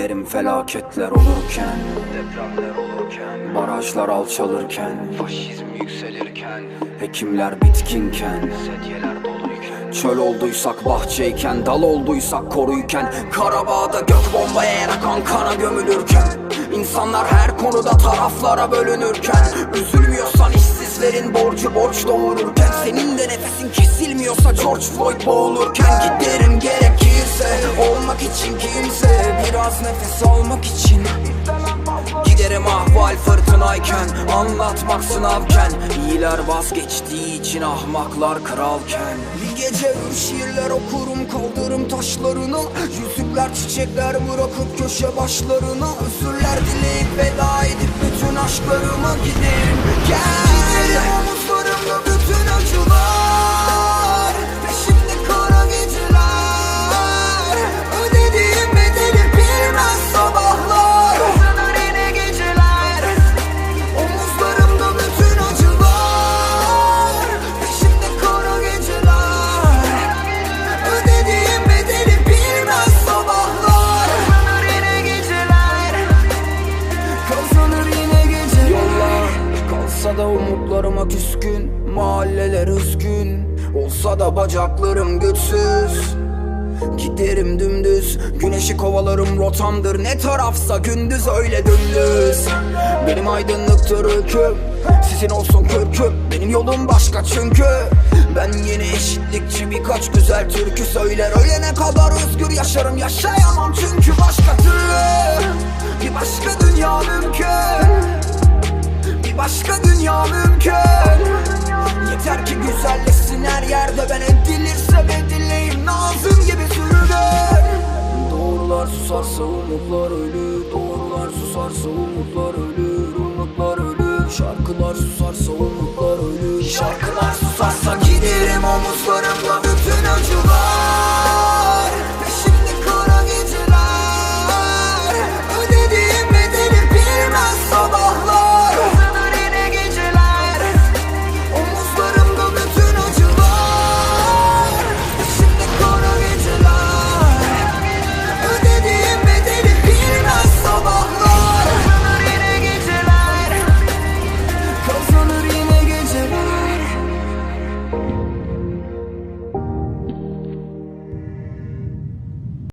Giderim felaketler olurken Depremler olurken Barajlar alçalırken Faşizm yükselirken Hekimler bitkinken Sedyeler Çöl olduysak bahçeyken Dal olduysak koruyken Karabağ'da gök bombaya yakan kana gömülürken İnsanlar her konuda taraflara bölünürken Üzülmüyorsan işsizlerin borcu borç doğururken Senin de nefesin kesilmiyorsa George Floyd boğulurken Giderim gerekirse olmak için kimse Biraz nefes almak için Giderim ahval fırtınayken Anlatmak sınavken. İyiler vazgeçtiği için ahmaklar kralken. Bir gece bir şiirler okurum kaldırım taşlarına Yüzükler çiçekler bırakıp köşe başlarına. Özürler dileyip veda edip bütün aşklarıma giderim Gel küskün Mahalleler üzgün. Olsa da bacaklarım güçsüz. Giderim dümdüz Güneşi kovalarım rotamdır. Ne tarafsa gündüz öyle dümdüz. Benim aydınlıktır öyküm Sizin olsun kürküm. Benim yolum başka çünkü. Ben yeni eşitlikçi birkaç güzel türkü söyler. Ölene kadar özgür yaşarım Yaşayamam çünkü başka türlü susarsa umutlar ölür Doğrular susarsa umutlar ölür Umutlar ölür. Şarkılar susarsa umutlar ölür. Şarkılar susarsa giderim omuzlarımda